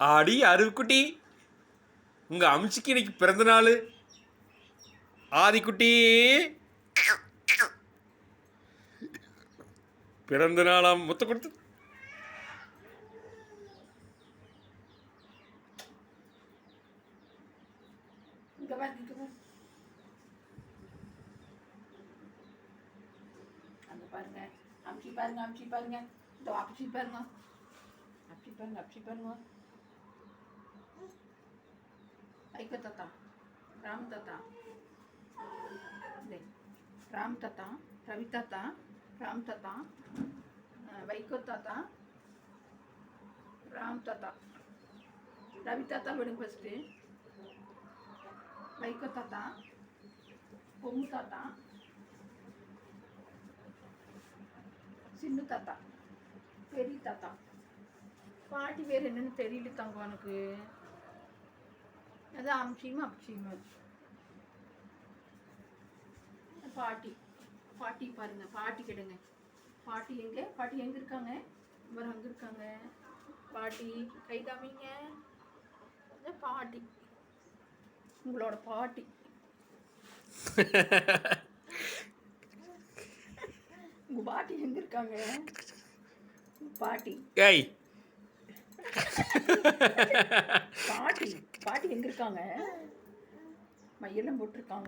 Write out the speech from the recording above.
ஆடி அருக்குட்டி உங்கள் அம்சிக்கு இன்னைக்கு பிறந்த நாள். ஆதிக்குட்டி பிறந்த நாளாம் முத்த கொடுத்து. பாருங்க இங்க பாருங்க அங்க பாருங்க. அமுச்சி பாருங்க அமுச்சி பாருங்க. இந்த அமுச்சி பாருங்க. அமுச்சி பாருங்க அமுச்சி பாருங்க. ஐக்க தாத்தா ராம் தாத்தா ராம் தாத்தா ரவி தாத்தா ராம் தாத்தா அஹ், வைகோ தாத்தா ராம் தாத்தா ரவி தாத்தா விடுங்க ஃபஸ்ட்டு வைகோ தாத்தா பொம்மு தாத்தா சின்ன தாத்தா பெரிய தாத்தா பாட்டி பேர் என்னன்னு தெரியல தங்கம் எனக்கு அது அம்சியும் அப்சியும் பாட்டி பாட்டி பாருங்க பாட்டி கிடுங்க பாட்டி எங்க பாட்டி எங்க இருக்காங்க இவர் அங்க இருக்காங்க பாட்டி கை காமிங்க பாட்டி உங்களோட பாட்டி உங்க பாட்டி எங்க இருக்காங்க பாட்டி ஏய் எங்க இருக்காங்க மையெல்லாம் போட்டிருக்காங்க.